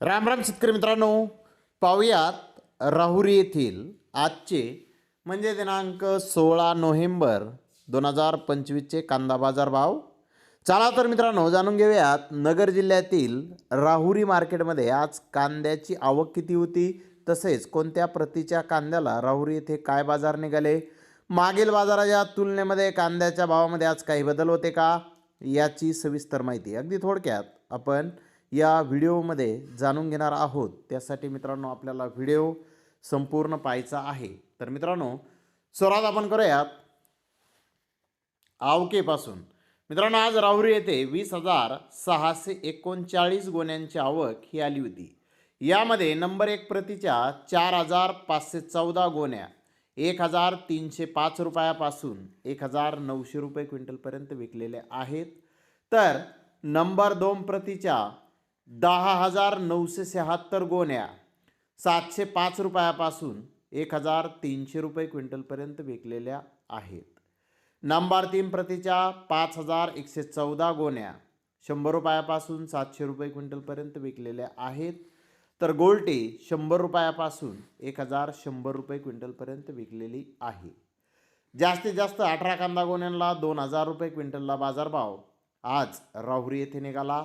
राम राम शेतकरी मित्रांनो. पाहुयात राहुरी येथील आजचे म्हणजे दिनांक सोळा नोव्हेंबर दोन हजार पंचवीसचे कांदा बाजार भाव. चला तर मित्रांनो जाणून घेऊयात नगर जिल्ह्यातील राहुरी मार्केटमध्ये आज कांद्याची आवक किती होती तसेच कोणत्या प्रतीच्या कांद्याला राहुरी येथे काय बाजार निघाले मागील बाजाराच्या तुलनेमध्ये कांद्याच्या भावामध्ये आज काही बदल होते का याची सविस्तर माहिती अगदी थोडक्यात आपण या व्हिडिओमध्ये जाणून घेणार आहोत. त्यासाठी मित्रांनो आपल्याला व्हिडिओ संपूर्ण पाहायचा आहे. तर मित्रांनो सुरुवात आपण करूयात. आवकेपासून. मित्रांनो आज राहुरी येथे वीस हजार सहाशे एकोणचाळीस गोण्यांची आवक ही आली होती. यामध्ये नंबर एक प्रतीच्या चार हजार पाचशे चौदा गोण्या एक हजार तीनशे पाच रुपयापासून एक हजार नऊशे रुपये क्विंटलपर्यंत विकलेले आहेत. तर नंबर दोन प्रतीच्या दहा हजार नऊशे शहात्तर गोण्या सातशे पाच रुपयापासून एक हजार तीनशे रुपये क्विंटलपर्यंत विकलेल्या आहेत. नंबर तीन प्रतीच्या पाच हजार एकशे चौदा गोण्या शंभर रुपयापासून सातशे रुपये क्विंटलपर्यंत विकलेल्या आहेत. तर गोल्टे शंभर रुपयापासून एक हजार शंभर रुपये क्विंटलपर्यंत विकलेली आहे. जास्तीत जास्त अठरा कांदा गोण्यांना दोन हजार रुपये क्विंटलला बाजारभाव आज राहुरी येथे निघाला.